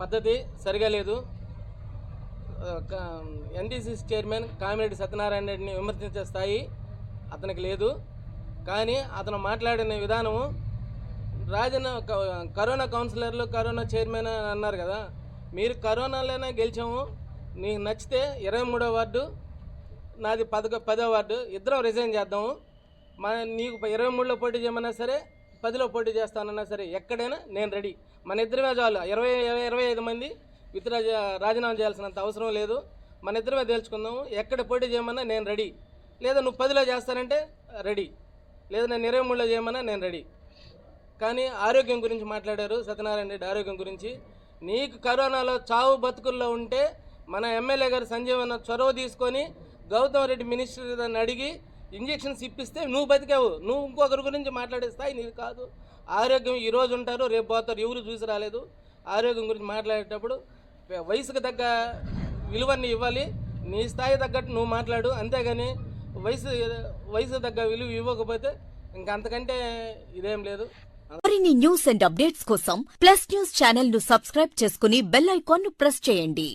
పద్ధతి సరిగా లేదు. ఎన్టీసీ చైర్మన్ కామిరెడ్డి సత్యనారాయణ రెడ్డిని విమర్శించే స్థాయి అతనికి లేదు. కానీ అతను మాట్లాడిన విధానము రాజన్న క- కరోనా కౌన్సిలర్లు కరోనా చైర్మన్ అన్నారు కదా. మీరు కరోనాలోనే గెలిచాము. నీకు నచ్చితే ఇరవై మూడో వార్డు నాది పదకొ పదో వార్డు. ఇద్దరం రిజైన్ చేద్దాము. మన నీకు ఇరవై మూడులో పోటీ చేయమన్నా సరే పదిలో పోటీ చేస్తానన్నా సరే ఎక్కడైనా నేను రెడీ. మన ఇద్దరమే చాలు. ఇరవై ఇరవై ఇరవై ఐదు మంది విత్డ్రా రాజీనామా చేయాల్సినంత అవసరం లేదు. మన ఇద్దరమే తేల్చుకుందాము. ఎక్కడ పోటీ చేయమన్నా నేను రెడీ. లేదా నువ్వు పదిలో చేస్తానంటే రెడీ. లేదా నేను ఇరవై మూడులో చేయమన్నా నేను రెడీ. కానీ ఆరోగ్యం గురించి మాట్లాడారు సత్యనారాయణ రెడ్డి ఆరోగ్యం గురించి. నీకు కరోనాలో చావు బతుకుల్లో ఉంటే మన ఎమ్మెల్యే గారు సంజీవన చొరవ తీసుకొని గౌతమ్ రెడ్డి మినిస్టర్ దాన్ని అడిగి ఇంజెక్షన్స్ ఇప్పిస్తే నువ్వు బతికావు. నువ్వు ఇంకొకరి గురించి మాట్లాడే స్థాయి నీది కాదు. ఆరోగ్యం ఈ రోజు ఉంటారు రేపు పోతారు ఎవరు చూసి రాలేదు. ఆరోగ్యం గురించి మాట్లాడేటప్పుడు వయసుకు తగ్గ విలువని ఇవ్వాలి. నీ స్థాయి తగ్గట్టు నువ్వు మాట్లాడు. అంతేగాని వయసు వయసు తగ్గ విలువ ఇవ్వకపోతే ఇంకంతకంటే ఇదేం లేదు. మరిన్ని న్యూస్ అండ్ అప్డేట్స్ కోసం ప్లస్ న్యూస్ ఛానల్ను సబ్స్క్రైబ్ చేసుకుని బెల్ ఐకాన్ను ప్రెస్ చేయండి.